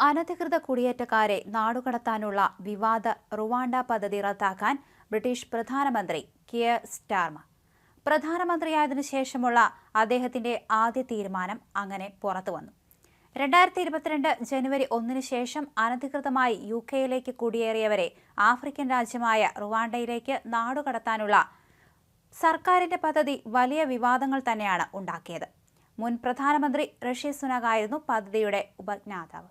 അനധികൃത കുടിയേറ്റക്കാരെ നാടുകടത്താനുള്ള വിവാദ റുവാണ്ട പദ്ധതി റദ്ദാക്കാൻ ബ്രിട്ടീഷ് പ്രധാനമന്ത്രി കിയർ സ്റ്റാർമ. പ്രധാനമന്ത്രിയായതിനു ശേഷമുള്ള അദ്ദേഹത്തിന്റെ ആദ്യ തീരുമാനം അങ്ങനെ പുറത്തുവന്നു രണ്ടായിരത്തി ഇരുപത്തിരണ്ട് ജനുവരി ഒന്നിന് ശേഷം അനധികൃതമായി യു കെയിലേക്ക് കുടിയേറിയവരെ ആഫ്രിക്കൻ രാജ്യമായ റുവാണ്ടയിലേക്ക് നാടുകടത്താനുള്ള സർക്കാരിന്റെ പദ്ധതി വലിയ വിവാദങ്ങൾ തന്നെയാണ് ഉണ്ടാക്കിയത്. മുൻ പ്രധാനമന്ത്രി ഋഷി സുനകായിരുന്നു പദ്ധതിയുടെ ഉപജ്ഞാതാവ്.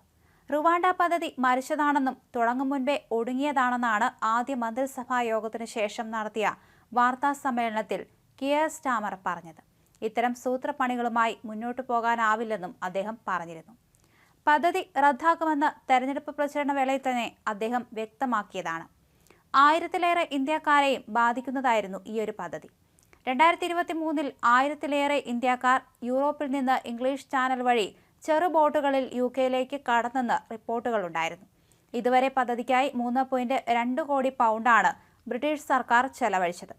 റുവാണ്ട പദ്ധതി മരിച്ചതാണെന്നും തുടങ്ങും മുൻപേ ഒടുങ്ങിയതാണെന്നാണ് ആദ്യ മന്ത്രിസഭാ യോഗത്തിനു ശേഷം നടത്തിയ വാർത്താ സമ്മേളനത്തിൽ കിയർ സ്റ്റാമർ പറഞ്ഞത്. ഇത്തരം സൂത്രപ്പണികളുമായി മുന്നോട്ടു പോകാനാവില്ലെന്നും അദ്ദേഹം പറഞ്ഞിരുന്നു. പദ്ധതി റദ്ദാക്കുമെന്ന് തെരഞ്ഞെടുപ്പ് പ്രചരണ വേളയിൽ തന്നെ അദ്ദേഹം വ്യക്തമാക്കിയതാണ്. ആയിരത്തിലേറെ ഇന്ത്യക്കാരെയും ബാധിക്കുന്നതായിരുന്നു ഈ ഒരു പദ്ധതി. രണ്ടായിരത്തി ഇരുപത്തി മൂന്നിൽ ആയിരത്തിലേറെ ഇന്ത്യക്കാർ യൂറോപ്പിൽ നിന്ന് ഇംഗ്ലീഷ് ചാനൽ വഴി ചെറു ബോട്ടുകളിൽ യു കെയിലേക്ക് കടന്നെന്ന് റിപ്പോർട്ടുകളുണ്ടായിരുന്നു. ഇതുവരെ പദ്ധതിക്കായി മൂന്ന് പോയിന്റ് രണ്ട് കോടി പൗണ്ടാണ് ബ്രിട്ടീഷ് സർക്കാർ ചെലവഴിച്ചത്.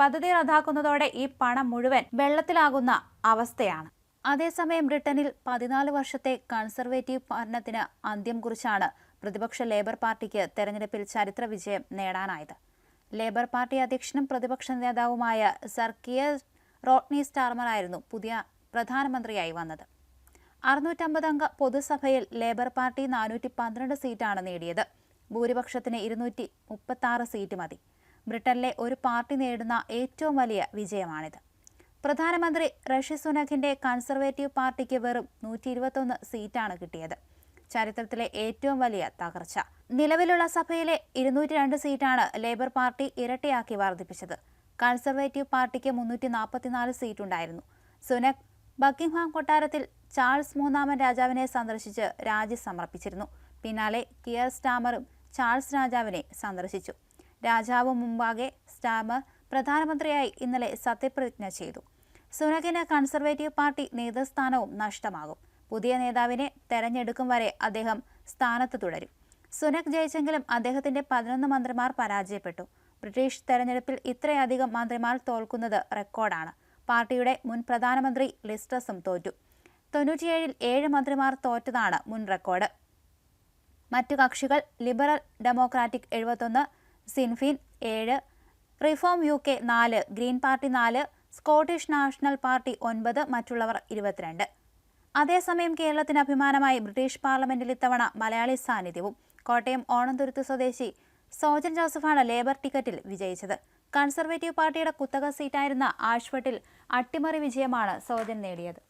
പദ്ധതി റദ്ദാക്കുന്നതോടെ ഈ പണം മുഴുവൻ വെള്ളത്തിലാകുന്ന അവസ്ഥയാണ്. അതേസമയം ബ്രിട്ടനിൽ പതിനാല് വർഷത്തെ കൺസർവേറ്റീവ് ഭരണത്തിന് അന്ത്യം കുറിച്ചാണ് പ്രതിപക്ഷ ലേബർ പാർട്ടിക്ക് തെരഞ്ഞെടുപ്പിൽ ചരിത്ര വിജയം നേടാനായത്. ലേബർ പാർട്ടി അധ്യക്ഷനും പ്രതിപക്ഷ നേതാവുമായ സർ കിയർ റോട്ട്നി സ്റ്റാർമറായിരുന്നു പുതിയ പ്രധാനമന്ത്രിയായി വന്നത്. അറുന്നൂറ്റമ്പത് അംഗ പൊതുസഭയിൽ ലേബർ പാർട്ടി നാനൂറ്റി പന്ത്രണ്ട് സീറ്റാണ് നേടിയത്. ഭൂരിപക്ഷത്തിന് ഇരുന്നൂറ്റി മുപ്പത്തി സീറ്റ് മതി. ബ്രിട്ടനിലെ ഒരു പാർട്ടി നേടുന്ന ഏറ്റവും വലിയ വിജയമാണിത്. പ്രധാനമന്ത്രി ഋഷി സുനഖിന്റെ കൺസർവേറ്റീവ് പാർട്ടിക്ക് വെറും നൂറ്റി ഇരുപത്തൊന്ന് സീറ്റാണ് കിട്ടിയത്. ചരിത്രത്തിലെ ഏറ്റവും വലിയ തകർച്ച. നിലവിലുള്ള സഭയിലെ ഇരുന്നൂറ്റി രണ്ട് സീറ്റാണ് ലേബർ പാർട്ടി ഇരട്ടിയാക്കി വർദ്ധിപ്പിച്ചത്. കൺസർവേറ്റീവ് പാർട്ടിക്ക് മുന്നൂറ്റി നാൽപ്പത്തിനാല് സീറ്റുണ്ടായിരുന്നു. സുനക് ബക്കിംഗ്ഹാം കൊട്ടാരത്തിൽ ചാൾസ് മൂന്നാമൻ രാജാവിനെ സന്ദർശിച്ച് രാജി സമർപ്പിച്ചിരുന്നു. പിന്നാലെ കിയർ സ്റ്റാമറും ചാൾസ് രാജാവിനെ സന്ദർശിച്ചു. രാജാവ് മുമ്പാകെ സ്റ്റാമർ പ്രധാനമന്ത്രിയായി ഇന്നലെ സത്യപ്രതിജ്ഞ ചെയ്തു. സുനകിന് കൺസർവേറ്റീവ് പാർട്ടി നേതൃസ്ഥാനവും നഷ്ടമാകും. പുതിയ നേതാവിനെ തെരഞ്ഞെടുക്കും വരെ അദ്ദേഹം സ്ഥാനത്ത് തുടരും. സുനക് ജയിച്ചെങ്കിലും അദ്ദേഹത്തിന്റെ പതിനൊന്ന് മന്ത്രിമാർ പരാജയപ്പെട്ടു. ബ്രിട്ടീഷ് തെരഞ്ഞെടുപ്പിൽ ഇത്രയധികം മന്ത്രിമാർ തോൽക്കുന്നത് റെക്കോർഡാണ്. പാർട്ടിയുടെ മുൻ പ്രധാനമന്ത്രി ലിസ്റ്റസും തോറ്റു. തൊണ്ണൂറ്റിയേഴിൽ ഏഴ് മന്ത്രിമാർ തോറ്റതാണ് മുൻ റെക്കോർഡ്. മറ്റു കക്ഷികൾ ലിബറൽ ഡെമോക്രാറ്റിക് എഴുപത്തൊന്ന് സിൻഫിൻ ഏഴ് റിഫോം യു കെ നാല് ഗ്രീൻ പാർട്ടി നാല് സ്കോട്ടിഷ് നാഷണൽ പാർട്ടി ഒൻപത് മറ്റുള്ളവർ ഇരുപത്തിരണ്ട്. അതേസമയം കേരളത്തിന് അഭിമാനമായി ബ്രിട്ടീഷ് പാർലമെന്റിൽ ഇത്തവണ മലയാളി സാന്നിധ്യവും കോട്ടയം ഓണന്തുരുത്ത് സ്വദേശി സോജൻ ജോസഫാണ് ലേബർ ടിക്കറ്റിൽ വിജയിച്ചത്. കൺസർവേറ്റീവ് പാർട്ടിയുടെ കുത്തക സീറ്റായിരുന്ന ആഷ്വട്ടിൽ അട്ടിമറി വിജയമാണ് സോജൻ നേടിയത്.